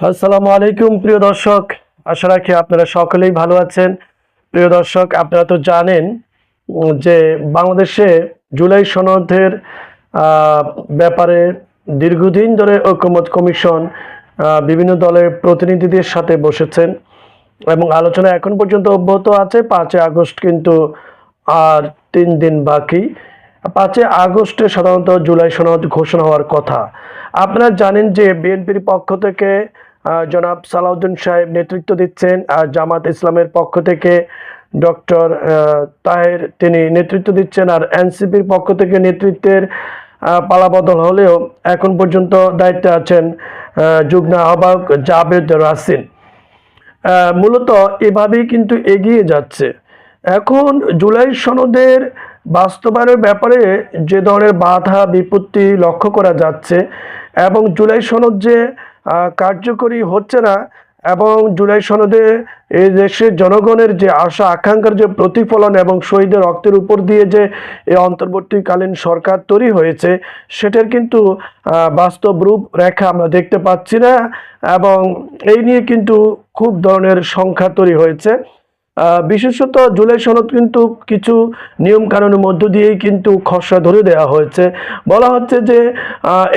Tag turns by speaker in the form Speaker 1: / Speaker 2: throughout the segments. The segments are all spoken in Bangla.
Speaker 1: আসসালামু আলাইকুম, প্রিয় দর্শক। আশা রাখি আপনারা সকলেই ভালো আছেন। প্রিয় দর্শক, আপনারা তো জানেন যে বাংলাদেশে জুলাই সনদের ব্যাপারে দীর্ঘদিন ধরে ঐক্যমত কমিশন বিভিন্ন দলের প্রতিনিধিদের সাথে বসেছেন এবং আলোচনা এখন পর্যন্ত অব্যাহত আছে। পাঁচই আগস্ট কিন্তু আর তিন দিন বাকি। পাঁচই আগস্টে সাধারণত জুলাই সনদ ঘোষণা হওয়ার কথা। আপনারা জানেন যে বিএনপির পক্ষ থেকে জনাব সালাউদ্দিন সাহেব নেতৃত্ব দিচ্ছেন, আর জামাত ইসলামের পক্ষ থেকে ডক্টর তাহের তিনি নেতৃত্ব দিচ্ছেন, আর এনসিপির পক্ষ থেকে নেতৃত্বের পালাবদল হলেও এখন পর্যন্ত দায়িত্বে আছেন যুগ্ম আহ্বায়ক জাবেদ রাসিন মূলত এভাবেই কিন্তু এগিয়ে যাচ্ছে। এখন জুলাই সনদের বাস্তবায়নের ব্যাপারে যে ধরনের বাধা, বিপত্তি লক্ষ্য করা যাচ্ছে এবং জুলাই সনদ যে কার্যকরী হচ্ছে না এবং জুলাই সনদে এই দেশের জনগণের যে আশা, আকাঙ্ক্ষার যে প্রতিফলন এবং শহীদের রক্তের উপর দিয়ে যে এই অন্তর্বর্তীকালীন সরকার তৈরি হয়েছে, সেটার কিন্তু বাস্তব রূপ রেখা আমরা দেখতে পাচ্ছি না এবং এই নিয়ে কিন্তু খুব ধরনের সংখ্যা তৈরি হয়েছে। বিশেষত জুলাই সনদ কিন্তু কিছু নিয়ম কানুনের মধ্য দিয়েই কিন্তু খসড়া ধরে দেওয়া হয়েছে। বলা হচ্ছে যে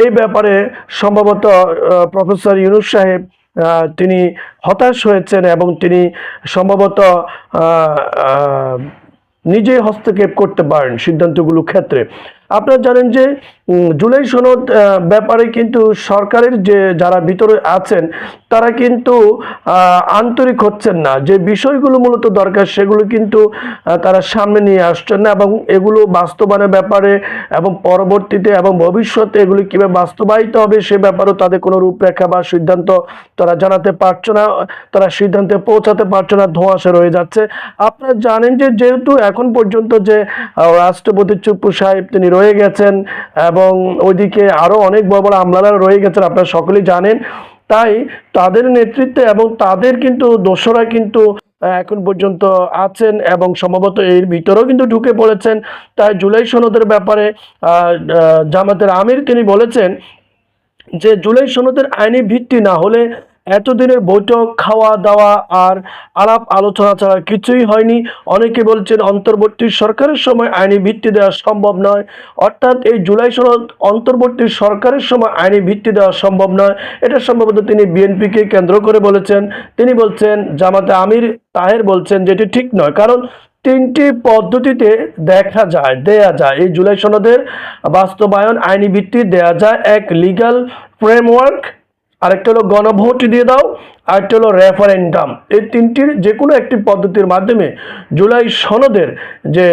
Speaker 1: এই ব্যাপারে সম্ভবত প্রফেসর ইউনুস সাহেব তিনি হতাশ হয়েছেন এবং তিনি সম্ভবত নিজেই হস্তক্ষেপ করতে পারেন সিদ্ধান্তগুলো ক্ষেত্রে। আপনারা জানেন যে জুলাই সনদ ব্যাপারে কিন্তু সরকারের যে যারা ভিতরে আছেন, তারা কিন্তু আন্তরিক হচ্ছেন না। যে বিষয়গুলো মূলত দরকার, সেগুলো কিন্তু তারা সামনে নিয়ে আসছেন না এবং এগুলো বাস্তবায়নের ব্যাপারে এবং পরবর্তীতে এবং ভবিষ্যতে এগুলি কীভাবে বাস্তবায়িত হবে, সে ব্যাপারেও তাদের কোনো রূপরেখা বা সিদ্ধান্ত তারা জানাতে পারছে না, তারা সিদ্ধান্তে পৌঁছাতে পারছে না, ধোঁয়াশা রয়ে যাচ্ছে। আপনারা জানেন যে, যেহেতু এখন পর্যন্ত যে রাষ্ট্রপতি চুপ্পু সাহেব, তিনি রয়ে গেছেন এবং ওইদিকে আরও অনেক বড় বড় আমলারা রয়ে গেছেন, আপনারা সকলেই জানেন। তাই তাদের নেতৃত্বে এবং তাদের কিন্তু দোসরা কিন্তু এখন পর্যন্ত আছেন এবং সম্ভবত এর ভিতরেও কিন্তু ঢুকে পড়েছেন। তাই জুলাই সনদের ব্যাপারে জামাতের আমির তিনি বলেছেন যে, জুলাই সনদের আইনি ভিত্তি না হলে এতদিনের বৈঠক খাওয়া দাওয়া আর আলাপ আলোচনা ছাড়া কিছুই হয়নি। অনেকে বলছেন অন্তর্বর্তী সরকারের সময় আইনি ভিত্তি দেওয়া সম্ভব নয়। অর্থাৎ এই জুলাই সনদ অন্তর্বর্তী সরকারের সময় আইনি ভিত্তি দেওয়া সম্ভব নয়। এটা সম্ভবত তিনি বিএনপিকে কেন্দ্র করে বলেছেন। তিনি বলছেন, জামাতে আমির তাহের বলছেন যেটি ঠিক নয়। কারণ তিনটি পদ্ধতিতে দেখা যায়, দেয়া যায়। এই জুলাই সনদের বাস্তবায়ন, আইনি ভিত্তি দেয়া যায়। এক লিগ্যাল ফ্রেমওয়ার্ক আরেকটা হলো গণভোট দিয়ে দাও। আরেকটা হলো রেফারেন্ডাম এই তিনটির যে কোনো একটি পদ্ধতির মাধ্যমে জুলাই সনদের যে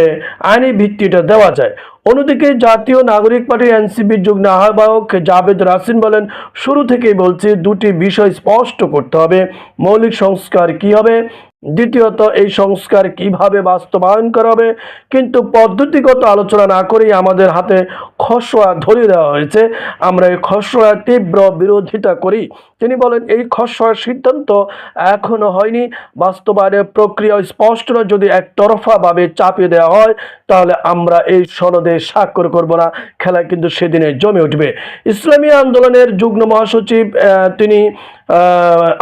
Speaker 1: আইনি ভিত্তিটা দেওয়া যায়। অন্যদিকে জাতীয় নাগরিক পার্টি এনসিপির যুগ্ম আহ্বায়ক জাভেদ রাসিন বলেন, শুরু থেকেই বলছি দুটি বিষয় স্পষ্ট করতে হবে। মৌলিক সংস্কার কি হবে? দ্বিতীয়ত, এই সংস্কার কীভাবে বাস্তবায়ন করা হবে? কিন্তু পদ্ধতিগত আলোচনা না করেই আমাদের হাতে খসড়া ধরিয়ে দেওয়া হয়েছে। আমরা এই খসড়া তীব্র বিরোধিতা করি। তিনি বলেন, এই খসড়ার সিদ্ধান্ত এখনও হয়নি। বাস্তবায়নের প্রক্রিয়া স্পষ্ট যদি একতরফাভাবে চাপিয়ে দেওয়া হয়, তাহলে আমরা এই সনদে স্বাক্ষর করব না। খেলা কিন্তু সেদিনে জমে উঠবে। ইসলামী আন্দোলনের যুগ্ম মহাসচিব তিনি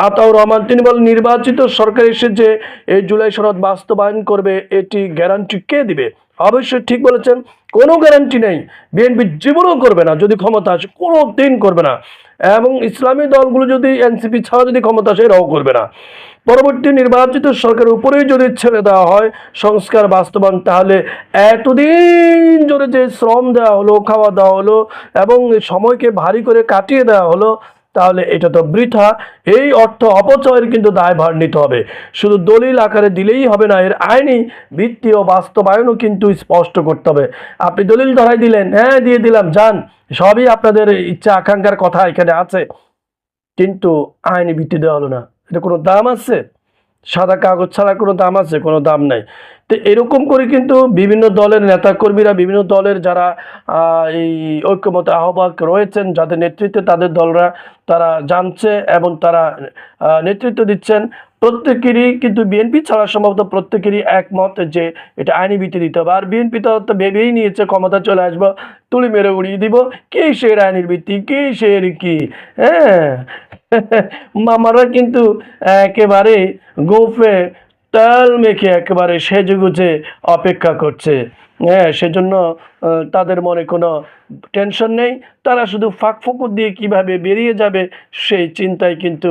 Speaker 1: আতাউর রহমান, তিনি বলেন, নির্বাচিত সরকার এসে যে এই জুলাই সনদ বাস্তবায়ন করবে, এটি গ্যারান্টি কে দিবে? অবশ্যই ঠিক বলেছেন, কোনো গ্যারান্টি নেই। বিএনপি জীবনও করবে না, যদি ক্ষমতা আসে, কোনো দিন করবে না। এবং ইসলামী দলগুলো যদি এনসিপি ছাড়া যদি ক্ষমতা আসে, এরাও করবে না। পরবর্তী নির্বাচিত সরকারের উপরেই যদি ছেড়ে দেওয়া হয়, সংস্কার বাস্তবায়ন, তাহলে এতদিন জোরে যে শ্রম দেওয়া হলো, খাওয়া দেওয়া হলো এবং সময়কে ভারী করে কাটিয়ে দেওয়া হলো তাহলে এটা তো বৃথা। এই অর্থ অপচয়ের কিন্তু দায়ভার নিতে হবে। শুধু দলিল আকারে দিলেই হবে না, এর আইনি ভিত্তি ও বাস্তবায়নও কিন্তু স্পষ্ট করতে হবে। আপনি দলিল ধরাই দিলেন হ্যাঁ দিয়ে দিলাম, যান। সবই আপনাদের ইচ্ছা আকাঙ্ক্ষার কথা এখানে আছে। কিন্তু আইনি ভিত্তি দেওয়া হলো না। এটা কোনো দাম আছে? সাদা কাগজ ছাড়া কোনো দাম আছে? কোনো দাম নাই। তো এরকম করে কিন্তু বিভিন্ন দলের নেতাকর্মীরা, বিভিন্ন দলের যারা এই ঐক্যমত আহ্বায়ক রয়েছেন, যাদের নেতৃত্বে তাদের দলরা তারা জানছে এবং তারা নেতৃত্ব দিচ্ছেন। প্রত্যেকেরই কিন্তু বিএনপি ছাড়া সম্ভবত প্রত্যেকেরই একমত যে এটা আইনি ভিত্তি দিতে হবে। আর বিএনপি তো ভেবেই নিয়েছে, ক্ষমতা চলে আসব, তুলি মেরে উড়িয়ে দিব। কি সে আইনের ভিত্তি? কি সে কি? হ্যাঁ? মামারা কিন্তু একেবারে গোফে তেল মেখে একেবারে সেজে গুজে অপেক্ষা করছে। হ্যাঁ সেজন্য তাদের মনে কোনো টেনশন নেই। তারা শুধু ফাঁক ফোকর দিয়ে কীভাবে বেরিয়ে যাবে, সেই চিন্তায় কিন্তু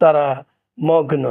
Speaker 1: তারা মগ্ন।